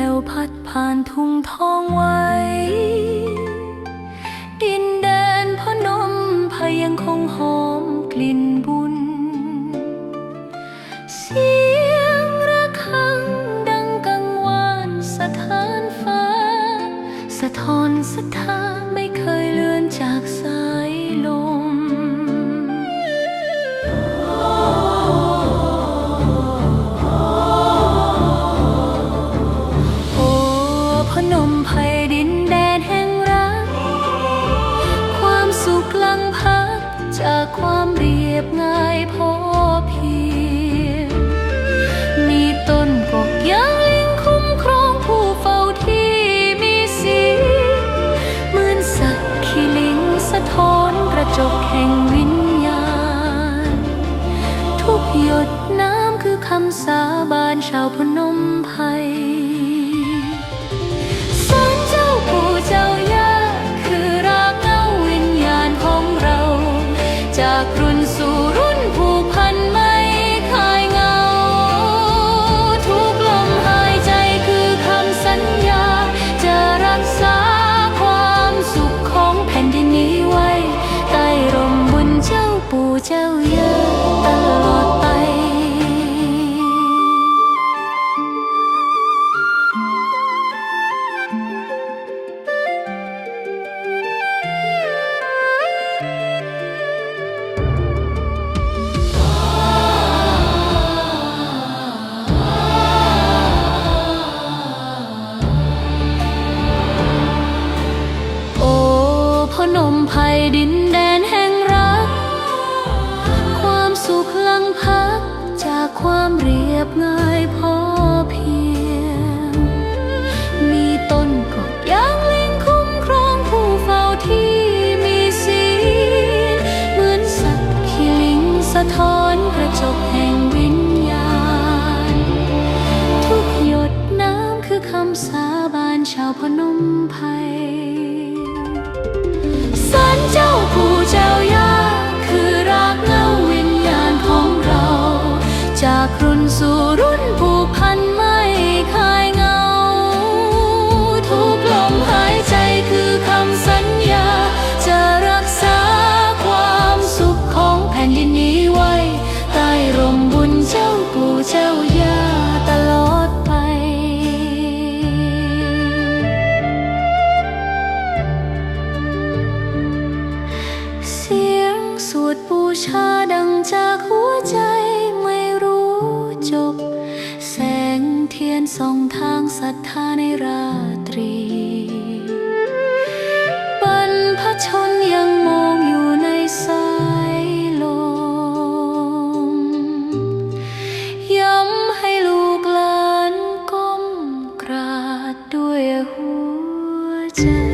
ผ่วพัดผ่านทุ่งทองไว้ ดินแดนพนมพายังคงหอมกลิ่นบุญ เสียงระฆังดังกังวานสะท้านฟ้า สะท้อนสะท้าไม่เคยเลือนจากสา นมไพรดินแดนแห่งรัก ความสุขลังพัก จากความเรียบง่ายพอเพียง มีต้นกกยางลิงคุ้มครองผู้เฝ้าที่มีสีเหมือนสักขีลิงสะท้อนกระจกแห่งวิญญาณ ทุกหยดน้ำคือคำสาบานชาวพนมไพร เจ้าเย่าตลอดไป โอ้พนมไพรดินแด ความเรียบง่ายพอเพียง มีต้นกกยางลิงคุ้มครองผู้เฝ้าที่มีศีลเหมือนสักขีลิงสะท้อนกระจกแห่งวิญญาณ ทุกหยดน้ำคือคำสาบานชาวพนมไพรสารเจ้าปู่เจ้า รุ่นผูกพันไม่คายเงา ทุกลมหายใจคือคำสัญญา จะรักษาความสุขของแผ่นดินนี้ไว้ ใต้ร่มบุญเจ้าปู่เจ้าย่าตลอดไปเสียงสวดบูชาดังจากหัวใจ ส่องทางศรัทธาในราตรี บรรพชนยังมองอยู่ในสายลม ย้ำให้ลูกหลานก้มกราดด้วยหัวใจ